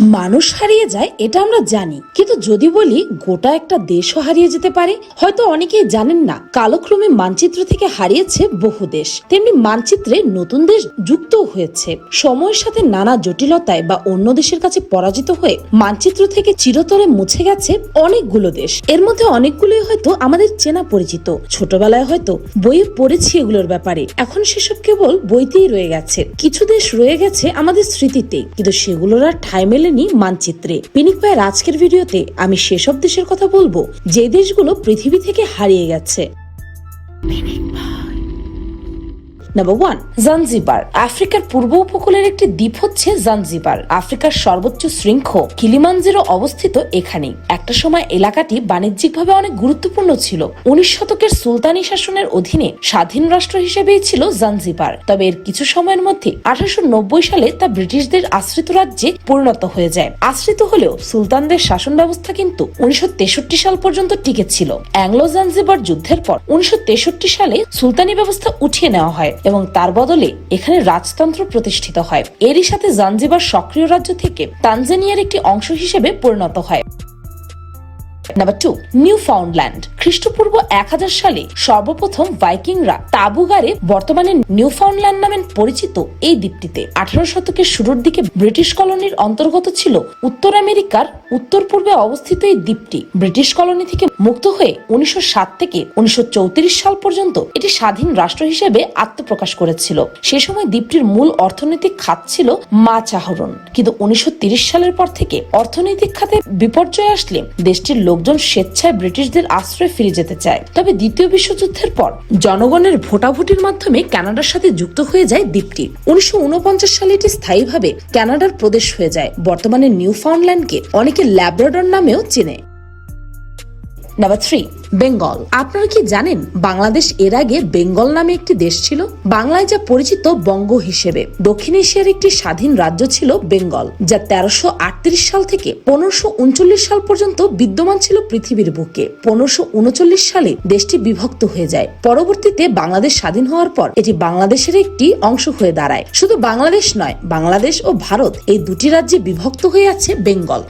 মানুষ হারিয়ে যায়, এটা আমরা জানি। কিন্তু যদি বলি গোটা একটা দেশও হারিয়ে যেতে পারে, হয়তো অনেকেই জানেন না, কালক্রমে মানচিত্র থেকে হারিয়েছে বহু দেশ। তেমনি মানচিত্রে নতুন দেশ যুক্ত হয়েছে। সময়ের সাথে নানা জটিলতায় বা অন্য দেশের কাছে পরাজিত হয়ে মানচিত্র থেকে চিরতরে মুছে গেছে অনেকগুলো দেশ। এর মধ্যে অনেকগুলোই হয়তো আমাদের চেনা পরিচিত। ছোটবেলায় হয়তো বইয়ে পড়েছি এগুলোর ব্যাপারে। এখন সেসব কেবল বইতেই রয়ে গেছে। কিছু দেশ রয়ে গেছে আমাদের স্মৃতিতে কিন্তু সেগুলোর আর মেলেনি মানচিত্রে। পিনিক ভাইয়ের আজকের ভিডিওতে আমি সেসব দেশের কথা বলব, যে দেশগুলো পৃথিবী থেকে হারিয়ে গেছে। নাম্বার ওয়ান জানজিবার আফ্রিকার পূর্ব উপকূলের একটি দ্বীপ হচ্ছে জানজিবার আফ্রিকার সর্বোচ্চ শৃঙ্খ কিলিমানজিরো অবস্থিত এখানেই। একটা সময় এলাকাটি বাণিজ্যিকভাবে অনেক গুরুত্বপূর্ণ ছিল। উনিশ শতকের সুলতানি শাসনের অধীনে স্বাধীন রাষ্ট্র হিসেবেই ছিল জানজিবার তবে এর কিছু সময়ের মধ্যে আঠারোশো নব্বই সালে তা ব্রিটিশদের আশ্রিত রাজ্যে পরিণত হয়ে যায়। আশ্রিত হলেও সুলতানদের শাসন ব্যবস্থা কিন্তু উনিশশো তেষট্টি সাল পর্যন্ত টিকে ছিল। অ্যাংলো জানজিবার যুদ্ধের পর উনিশশো তেষট্টি সালে সুলতানি ব্যবস্থা উঠিয়ে নেওয়া হয় এবং তার বদলে এখানে রাজতন্ত্র প্রতিষ্ঠিত হয়। এরই সাথে জাঞ্জিবার সক্রিয় রাজ্য থেকে তানজানিয়ার একটি অংশ হিসেবে পরিণত হয়। নাম্বার টু নিউ ফাউন্ডল্যান্ড খ্রিস্টপূর্ব এক হাজার সালে সর্বপ্রথম ভাইকিংরা তাবুগারে বর্তমানে নিউ ফাউন্ডল্যান্ড নামে পরিচিত এই দ্বীপটিতে। আঠারো শতকের শুরুর দিকে ব্রিটিশ কলোনির অন্তর্গত ছিল উত্তর আমেরিকার উত্তর পূর্বে অবস্থিত এই দ্বীপটি। ব্রিটিশ কলোনি থেকে মুক্ত হয়ে উনিশশো সাত থেকে উনিশশো চৌত্রিশ সাল পর্যন্ত এটি স্বাধীন রাষ্ট্র হিসেবে আত্মপ্রকাশ করেছিল। সে সময় দ্বীপটির মূল অর্থনৈতিক খাত ছিল মাছ আহরণ কিন্তু উনিশশো সালের পর থেকে অর্থনৈতিক খাতে বিপর্যয় আসলে দেশটির লোকজন স্বেচ্ছায় ব্রিটিশদের আশ্রয় ফিরে যেতে চায়। তবে দ্বিতীয় বিশ্বযুদ্ধের পর জনগণের ভোটাভুটির মাধ্যমে কানাডার সাথে যুক্ত হয়ে যায় দ্বীপটি। উনিশশো উনপঞ্চাশ সালে এটি স্থায়ীভাবে কানাডার প্রদেশ হয়ে যায়। বর্তমানে নিউ ফাউন্ডল্যান্ডকে অনেকে ল্যাব্রাডর নামেও চেনে। নাম্বার থ্রি বেঙ্গল আপনারা কি জানেন বাংলাদেশ এর আগে বেঙ্গল নামে একটি দেশ ছিল? বাংলায় যা পরিচিত বঙ্গ হিসেবে। দক্ষিণ এশিয়ার একটি স্বাধীন রাজ্য ছিল বেঙ্গল যা তেরোশো সাল থেকে পনেরোশো সাল পর্যন্ত বিদ্যমান ছিল পৃথিবীর বুকে। পনেরোশো সালে দেশটি বিভক্ত হয়ে যায়। পরবর্তীতে বাংলাদেশ স্বাধীন হওয়ার পর এটি বাংলাদেশের একটি অংশ হয়ে দাঁড়ায়। শুধু বাংলাদেশ নয়, বাংলাদেশ ও ভারত এই দুটি রাজ্যে বিভক্ত হয়ে আছে Bengal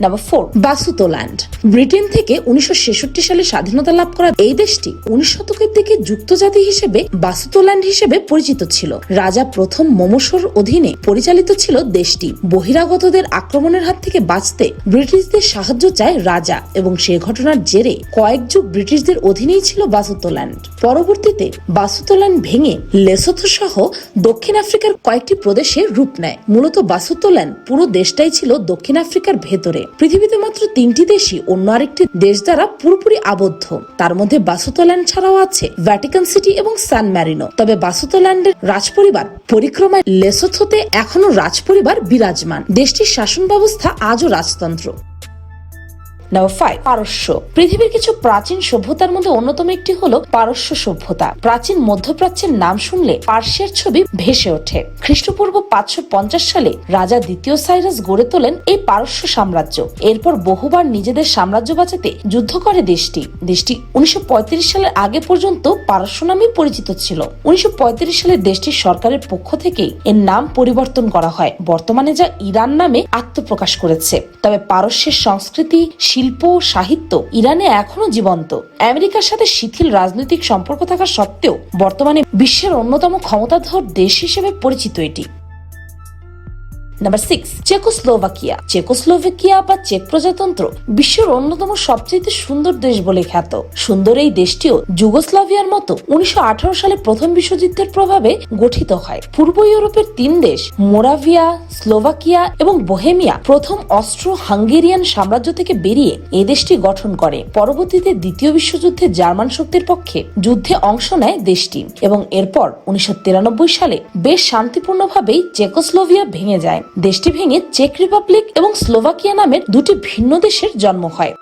number four Basutoland Britain থেকে উনিশশো ছেষট্টি সালে স্বাধীনতা লাভ করা এই দেশটি উনিশ শতকের দিকে যুক্তজাতি হিসেবে বাসুতোল্যান্ড হিসেবে পরিচিত ছিল। রাজা প্রথম মোমসর অধীনে পরিচালিত ছিল দেশটি। বহিরাগতদের আক্রমণের হাত থেকে বাঁচতে ব্রিটিশদের সাহায্য চায় রাজা এবং সে ঘটনার জেরে কয়েক যুগ ব্রিটিশদের অধীনেই ছিল বাসুতোল্যান্ড পরবর্তীতে বাসুতোল্যান্ড ভেঙে লেসোথো সহ দক্ষিণ আফ্রিকার কয়েকটি প্রদেশে রূপ নেয়। মূলত বাসুতোল্যান্ড পুরো দেশটাই ছিল দক্ষিণ আফ্রিকার ভেতরে। পৃথিবীতে মাত্র তিনটি দেশই অন্য আরেকটি দেশ দ্বারা পুরোপুরি আবদ্ধ। তার মধ্যে বাসুতোল্যান্ড ছাড়াও আছে ভ্যাটিকান সিটি এবং সান ম্যারিনো তবে বাসুতোল্যান্ডের রাজপরিবার পরিক্রমায় লেসোথোতে এখনও রাজপরিবার বিরাজমান। দেশটির শাসন ব্যবস্থা আজও রাজতন্ত্র। ফাইভ পারস্য। পৃথিবীর কিছু প্রাচীন সভ্যতার মধ্যে অন্যতম একটি হলো পারস্য সভ্যতা। প্রাচীন মধ্যপ্রাচ্যের নাম শুনলে ছবি ভেসে ওঠে। খ্রিস্টপূর্ব পাঁচশো পঞ্চাশ সালে রাজা দ্বিতীয় সাইরাস গড়ে তোলেন এই পারস্য সাম্রাজ্য। এরপর বহুবার নিজেদের সাম্রাজ্য বাঁচাতে যুদ্ধ করে দেশটি। দেশটি উনিশশো পঁয়ত্রিশ সালের আগে পর্যন্ত পারস্য নামে পরিচিত ছিল। উনিশশো পঁয়ত্রিশ সালে দেশটির সরকারের পক্ষ থেকেই এর নাম পরিবর্তন করা হয়। বর্তমানে যা ইরান নামে আত্মপ্রকাশ করেছে। তবে পারস্যের সংস্কৃতি শিল্প ও সাহিত্য ইরানে এখনও জীবন্ত। আমেরিকার সাথে শিথিল রাজনৈতিক সম্পর্ক থাকা সত্ত্বেও বর্তমানে বিশ্বের অন্যতম ক্ষমতাধর দেশ হিসেবে পরিচিত এটি। নাম্বার সিক্স চেকোস্লোভাকিয়া চেকোস্লোভাকিয়া বা চেক প্রজাতন্ত্র বিশ্বের অন্যতম সবচেয়ে সুন্দর দেশ বলে খ্যাত। সুন্দর এই দেশটিও যুগোস্লাভিয়ার মতো উনিশশো আঠারো সালে প্রথম বিশ্বযুদ্ধের প্রভাবে গঠিত হয়। পূর্ব ইউরোপের তিন দেশ, মোরাভিয়া, স্লোভাকিয়া এবং বোহেমিয়া প্রথম অস্ট্রো হাঙ্গেরিয়ান সাম্রাজ্য থেকে বেরিয়ে এ দেশটি গঠন করে। পরবর্তীতে দ্বিতীয় বিশ্বযুদ্ধে জার্মান শক্তির পক্ষে যুদ্ধে অংশ নেয় দেশটি এবং এরপর উনিশশো তিরানব্বই সালে বেশ শান্তিপূর্ণভাবেই চেকোস্লোভিয়া ভেঙে যায়। দেশটি ভেঙে চেক রিপাবলিক এবং স্লোভাকিয়া নামের দুটি ভিন্ন দেশের জন্ম হয়।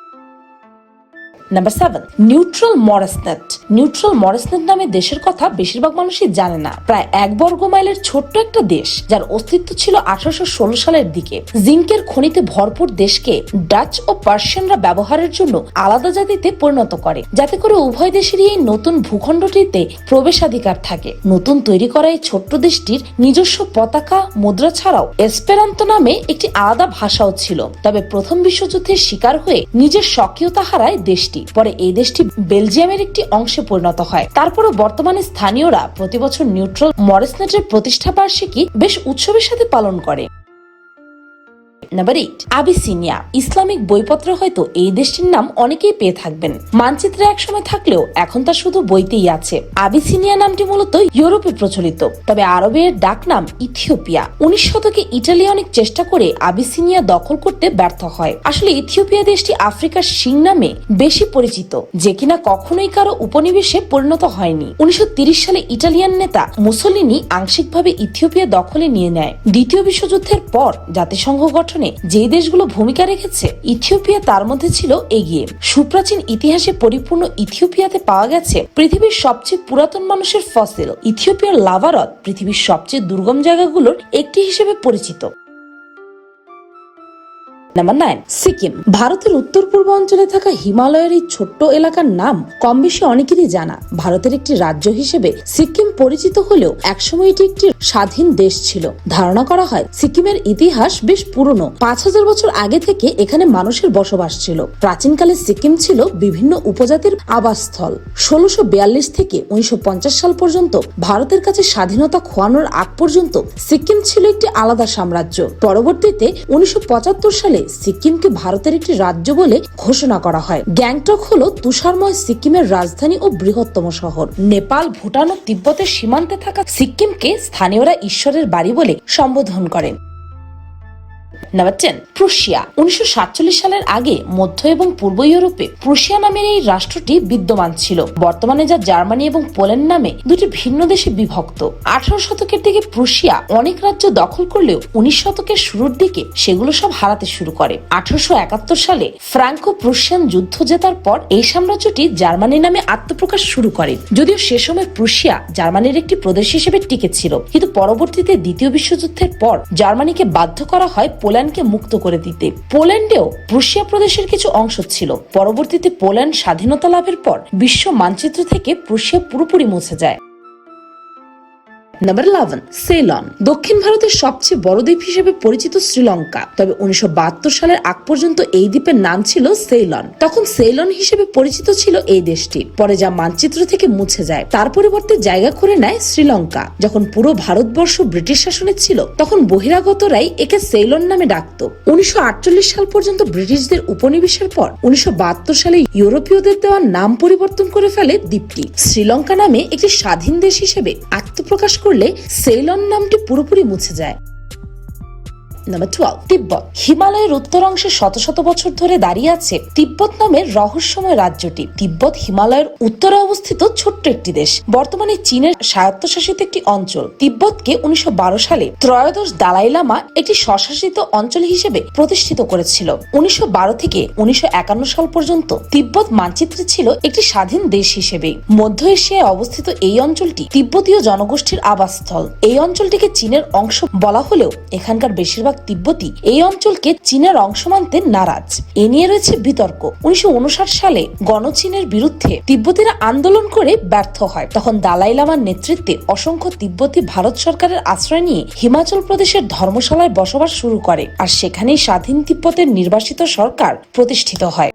Number seven neutral Moresnet neutral Moresnet নামে দেশের কথা বেশিরভাগ মানুষই জানে না। প্রায় এক বর্গ মাইলের ছোট্ট একটা দেশ, যার অস্তিত্ব ছিল আঠারোশো ষোলো সালের দিকে। জিঙ্কের খনিতে ভরপুর দেশকে ডাচ ও পার্সিয়ানরা ব্যবহারের জন্য আলাদা জাতিতে পরিণত করে, যাতে করে উভয় দেশেরই এই নতুন ভূখণ্ডটিতে প্রবেশাধিকার থাকে। নতুন তৈরি করা এই ছোট্ট দেশটির নিজস্ব পতাকা, মুদ্রা ছাড়াও এসপেরান্ত নামে একটি আলাদা ভাষাও ছিল। তবে প্রথম বিশ্বযুদ্ধের শিকার হয়ে নিজের স্বকীয়তা হারায় দেশটি। পরে এই দেশটি বেলজিয়ামের একটি অংশে পরিণত হয়। তারপরও বর্তমানে স্থানীয়রা প্রতিবছর নিউট্রাল মরেসনেটের প্রতিষ্ঠা বার্ষিকী বেশ উৎসবের সাথে পালন করে। Number eight Abyssinia. ইসলামিক বইপত্র হয়তো এই দেশটির নাম অনেকেই পেয়ে থাকবেন। মানচিত্রে একসময় থাকলেও এখন তা শুধু বইতেই আছে। আবিসিনিয়া নামটি মূলত ইউরোপে প্রচলিত, তবে আরবের ডাক নাম ইথিওপিয়া। উনিশ শতকে ইটালি অনেক চেষ্টা করে আবিসিনিয়া দখল করতে ব্যর্থ হয়। আসলে ইথিওপিয়া দেশটি আফ্রিকার সিং নামে বেশি পরিচিত, যে কিনা কখনোই কারও উপনিবেশে পরিণত হয়নি। উনিশশো সালে ইটালিয়ান নেতা মুসলিনি আংশিকভাবে ইথিওপিয়া দখলে নিয়ে নেয়। দ্বিতীয় বিশ্বযুদ্ধের পর জাতিসংঘ গঠনে যে দেশগুলো ভূমিকা রেখেছে, ইথিওপিয়া তার মধ্যে ছিল এগিয়ে। সুপ্রাচীন ইতিহাসে পরিপূর্ণ ইথিওপিয়াতে পাওয়া গেছে পৃথিবীর সবচেয়ে পুরাতন মানুষের ফসিল। ইথিওপিয়ার লাভারত পৃথিবীর সবচেয়ে দুর্গম জায়গাগুলোর একটি হিসেবে পরিচিত। নাম্বার নাইন সিকিম ভারতের উত্তর পূর্ব অঞ্চলে থাকা হিমালয়ের এই ছোট্ট এলাকার নাম কম বেশি অনেকেরই জানা। ভারতের একটি রাজ্য হিসেবে সিকিম পরিচিত হলেও একসময় এটি একটি স্বাধীন দেশ ছিল। ধারণা করা হয়, সিকিমের ইতিহাস বেশ পুরনো। পাঁচ হাজার বছর আগে থেকে এখানে মানুষের বসবাস ছিল। প্রাচীনকালে সিকিম ছিল বিভিন্ন উপজাতির আবাসস্থল। ষোলোশো বিয়াল্লিশ থেকে উনিশশো পঞ্চাশ সাল পর্যন্ত ভারতের কাছে স্বাধীনতা খোয়ানোর আগ পর্যন্ত সিকিম ছিল একটি আলাদা সাম্রাজ্য। পরবর্তীতে উনিশশো পঁচাত্তর সালে সিকিমকে ভারতের একটি রাজ্য বলে ঘোষণা করা হয়। গ্যাংটক হলো তুষারময় সিকিমের রাজধানী ও বৃহত্তম শহর। নেপাল, ভুটান ও তিব্বতের সীমান্তে থাকা সিকিমকে স্থানীয়রা ঈশ্বরের বাড়ি বলে সম্বোধন করেন। Number ten Prussia. উনিশশো সাতচল্লিশ সালের আগে মধ্য এবং পূর্ব ইউরোপে প্রুশিয়া নামের এই রাষ্ট্রটি বিদ্যমান ছিল। বর্তমানে যা জার্মানি এবং পোল্যান্ড নামে দুটি ভিন্ন দেশে বিভক্ত। আঠারো শতকের দিকে প্রুশিয়া অনেক রাজ্য দখল করলেও উনিশ শতকের শুরুর দিকে সেগুলো সব হারাতে শুরু করে। আঠারোশো একাত্তর সালে ফ্রাঙ্কো প্রুশিয়ান যুদ্ধ জেতার পর এই সাম্রাজ্যটি জার্মানি নামে আত্মপ্রকাশ শুরু করে। যদিও সে সময় প্রুশিয়া জার্মানির একটি প্রদেশ হিসেবে টিকে ছিল। কিন্তু পরবর্তীতে দ্বিতীয় বিশ্বযুদ্ধের পর জার্মানিকে বাধ্য করা হয় পোল্যান্ডকে মুক্ত করে দিতে। পোল্যান্ডেও প্রুশিয়া প্রদেশের কিছু অংশ ছিল। পরবর্তীতে পোল্যান্ড স্বাধীনতা লাভের পর বিশ্ব মানচিত্র থেকে প্রুশিয়া পুরোপুরি মুছে যায়। নাম্বার ইলেভেন সেলন দক্ষিণ ভারতের সবচেয়ে বড় দ্বীপ হিসেবে পরিচিত শ্রীলঙ্কা। তবে উনিশশো বাহাত্তর সালের আগ পর্যন্ত এই দ্বীপের নাম ছিল সেলন তখন সেলন হিসেবে পরিচিত ছিল এই দেশটি। পরে যা মানচিত্র থেকে মুছে যায়। তার পরিবর্তে জায়গা করে নেয় শ্রীলঙ্কা। যখন পুরো ভারতবর্ষ ব্রিটিশ শাসনে ছিল, তখন বহিরাগতরাই একে সেলন নামে ডাকত। উনিশশো আটচল্লিশ সাল পর্যন্ত ব্রিটিশদের উপনিবেশের পর, উনিশশো বাহাত্তর সালে ইউরোপীয়দের দেওয়া নাম পরিবর্তন করে ফেলে দ্বীপটি। শ্রীলঙ্কা নামে একটি স্বাধীন দেশ হিসেবে আত্মপ্রকাশ করলে সেইলন নামটি পুরোপুরি মুছে যায়। Number twelve Tibet. হিমালয়ের উত্তর অংশে শত শত বছর ধরে দাঁড়িয়ে আছে তিব্বত নামের রহস্যময় রাজ্যটি। তিব্বত হিমালয়ের উত্তরে অবস্থিত ছোট্ট একটি দেশ। বর্তমানে চীনের স্বায়ত্তশাসিত একটি অঞ্চল। তিব্বতকে উনিশশো বারো সালে ত্রয়োদশ দালাই লামা একটি স্বশাসিত অঞ্চল হিসেবে প্রতিষ্ঠিত করেছিল। উনিশশো বারো থেকে উনিশশো একান্ন সাল পর্যন্ত তিব্বত মানচিত্রে ছিল একটি স্বাধীন দেশ হিসেবে। মধ্য এশিয়ায় অবস্থিত এই অঞ্চলটি তিব্বতীয় জনগোষ্ঠীর আবাসস্থল। এই অঞ্চলটিকে চীনের অংশ বলা হলেও এখানকার বেশিরভাগ তিব্বতী এই অঞ্চলকে চীনের অংশ মানতে নারাজ। এ নিয়ে রয়েছে বিতর্ক। উনিশশো সালে গণচীনের বিরুদ্ধে তিব্বতীরা আন্দোলন করে ব্যর্থ হয়। তখন দালাই লামার নেতৃত্বে অসংখ্য তিব্বতি ভারত সরকারের আশ্রয় নিয়ে হিমাচল প্রদেশের ধর্মশালায় বসবাস শুরু করে। আর সেখানেই স্বাধীন তিব্বতের নির্বাসিত সরকার প্রতিষ্ঠিত হয়।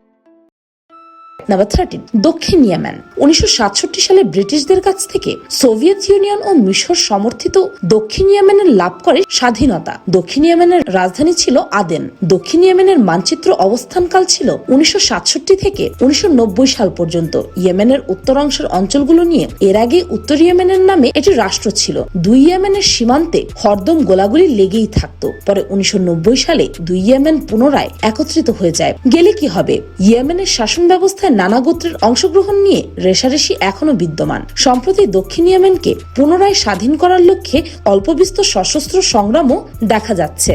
নাম্বার থার্টিন দক্ষিণ ইয়েমেন। উনিশশো সাতষট্টি সালে ব্রিটিশদের কাছ থেকে সোভিয়েত ইউনিয়ন ও মিশর সমর্থিত দক্ষিণ ইয়েমেনের লাভ করে স্বাধীনতা। দক্ষিণ ইয়েমেনের রাজধানী ছিল আদেন। দক্ষিণ ইয়েমেনের মানচিত্র অবস্থানকাল ছিল উনিশশো সাতষট্টি থেকে উনিশশো নব্বই সাল পর্যন্ত। ইয়েমেনের উত্তরাংশের অঞ্চলগুলো নিয়ে এর আগে উত্তর ইয়েমেনের নামে এটি রাষ্ট্র ছিল। দুই ইয়েমেনের সীমান্তে হরদম গোলাগুলি লেগেই থাকতো। পরে উনিশশো নব্বই সালে দুই ইয়েমেন পুনরায় একত্রিত হয়ে যায়। গেলে কি হবে? ইয়েমেনের শাসন ব্যবস্থায় নানা গোত্রের অংশগ্রহণ নিয়ে রেশারেশি এখনও বিদ্যমান। সম্প্রতি দক্ষিণ ইয়েমেনকে পুনরায় স্বাধীন করার লক্ষ্যে অল্পবিস্তর সশস্ত্র সংগ্রামও দেখা যাচ্ছে।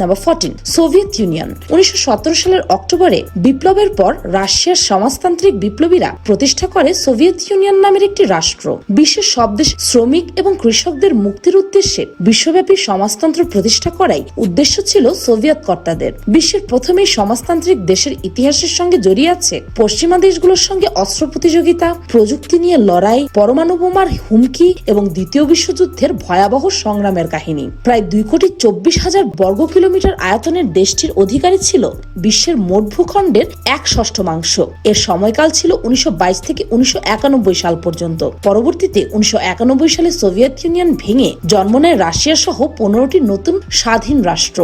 নাম্বার ফোরটিন সোভিয়েত ইউনিয়ন উনিশশো সতেরো সালের অক্টোবরে বিপ্লবের পর রাশিয়ার সমাজতান্ত্রিক বিপ্লবীরা প্রতিষ্ঠা করে সোভিয়েত ইউনিয়ন নামের একটি রাষ্ট্র। বিশ্বের সব শ্রমিক এবং কৃষকদের মুক্তির উদ্দেশ্যে বিশ্বব্যাপী সমাজতন্ত্র প্রতিষ্ঠা করাই উদ্দেশ্য ছিল সোভিয়েত কর্তাদের। বিশ্বের প্রথম এই সমাজতান্ত্রিক দেশের ইতিহাসের সঙ্গে জড়িয়ে আছে পশ্চিমা দেশগুলোর সঙ্গে অস্ত্র প্রতিযোগিতা, প্রযুক্তি নিয়ে লড়াই, পরমাণু বোমার হুমকি এবং দ্বিতীয় বিশ্বযুদ্ধের ভয়াবহ সংগ্রামের কাহিনী। প্রায় দুই কোটি চব্বিশ হাজার বর্গ কিলোমিটার আয়তনের দেশটির অধিকারী ছিল বিশ্বের মোট ভূখণ্ডের এক ষষ্ঠমাংশ এর সময়কাল ছিল উনিশশো বাইশ থেকে উনিশশো একানব্বই সাল পর্যন্ত। পরবর্তীতে উনিশশো একানব্বই সালে সোভিয়েত ইউনিয়ন ভেঙে জন্ম নেয় রাশিয়া সহ পনেরোটি নতুন স্বাধীন রাষ্ট্র।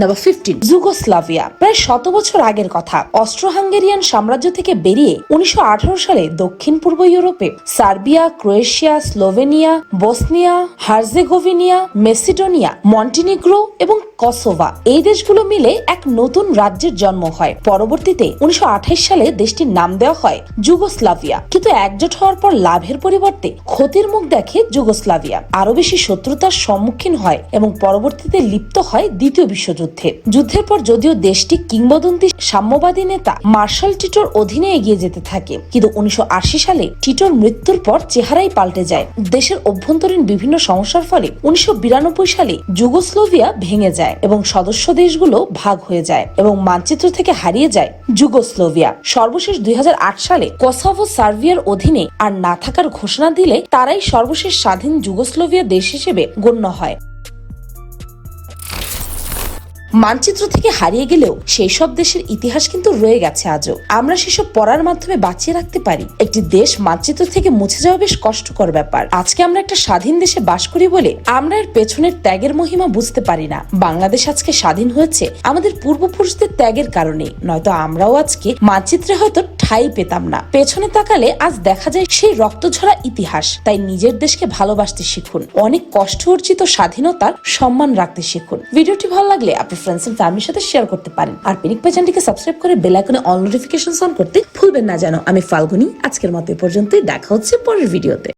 নাম্বার ফিফটিন যুগোস্লাভিয়া প্রায় শত বছর আগের কথা অস্ট্রো হাঙ্গেরিয়ান সাম্রাজ্য থেকে বেরিয়ে উনিশশো আঠারো সালে দক্ষিণ পূর্ব ইউরোপে Serbia, Croatia, Slovenia, Bosnia, Herzegovina, Macedonia, Montenegro এবং কসোভা এই দেশগুলো মিলে এক নতুন রাজ্যের জন্ম হয়। পরবর্তীতে উনিশশো আঠাশ সালে দেশটির নাম দেওয়া হয় যুগোস্লাভিয়া। কিন্তু একজোট হওয়ার পর লাভের পরিবর্তে ক্ষতির মুখ দেখে যুগোস্লাভিয়া। আরও বেশি শত্রুতার সম্মুখীন হয় এবং পরবর্তীতে লিপ্ত হয় দ্বিতীয় বিশ্বযুদ্ধে। যুদ্ধের পর যদিও দেশটি কিংবদন্তি সাম্যবাদী নেতা মার্শাল টিটোর অধীনে এগিয়ে যেতে থাকে, কিন্তু উনিশশো সালে টিটোর মৃত্যুর পর চেহারাই পাল্টে যায়। দেশের অভ্যন্তরীণ বিভিন্ন সমস্যার ফলে উনিশশো সালে যুগোস্লোভিয়া ভেঙে যায় এবং সদস্য দেশগুলো ভাগ হয়ে যায় এবং মানচিত্র থেকে হারিয়ে যায় যুগোস্লোভিয়া। সর্বশেষ দুই হাজার আট সালে কোসাভো সার্বিয়ার অধীনে আর না থাকার ঘোষণা দিলে তারাই সর্বশেষ স্বাধীন যুগোস্লোভিয়া দেশ হিসেবে গণ্য হয়। মানচিত্র থেকে হারিয়ে গেলেও সেই সব দেশের ইতিহাস কিন্তু রয়ে গেছে আজও। আমরা সেসব পড়ার মাধ্যমে বাঁচিয়ে রাখতে পারি। একটি দেশ মানচিত্র থেকে মুছে যাওয়া বেশ কষ্টকর ব্যাপার। আজকে আমরা একটা স্বাধীন দেশে বাস করি বলে আমরা এর পেছনের ত্যাগের মহিমা বুঝতে পারি না। বাংলাদেশ আজকে স্বাধীন হয়েছে আমাদের পূর্বপুরুষদের ত্যাগের কারণে। নয়তো আমরাও আজকে মানচিত্রে হয়তো ঠাই পেতাম না। পেছনে তাকালে আজ দেখা যায় সেই রক্তঝরা ইতিহাস। তাই নিজের দেশকে ভালোবাসতে শিখুন। অনেক কষ্ট অর্জিত স্বাধীনতার সম্মান রাখতে শিখুন। ভিডিওটি ভালো লাগলে আপনি ফ্রেন্ডস এন্ড ফ্যামিলির সাথে শেয়ার করতে পারেন। আর পিনিক পেজেন্টকে সাবস্ক্রাইব করে বেল আইকনে অল নোটিফিকেশন অন করতে ভুলবেন না জানো আমি ফাল্গুনি, আজকের মতো এ পর্যন্তই। দেখা হচ্ছে পরের ভিডিওতে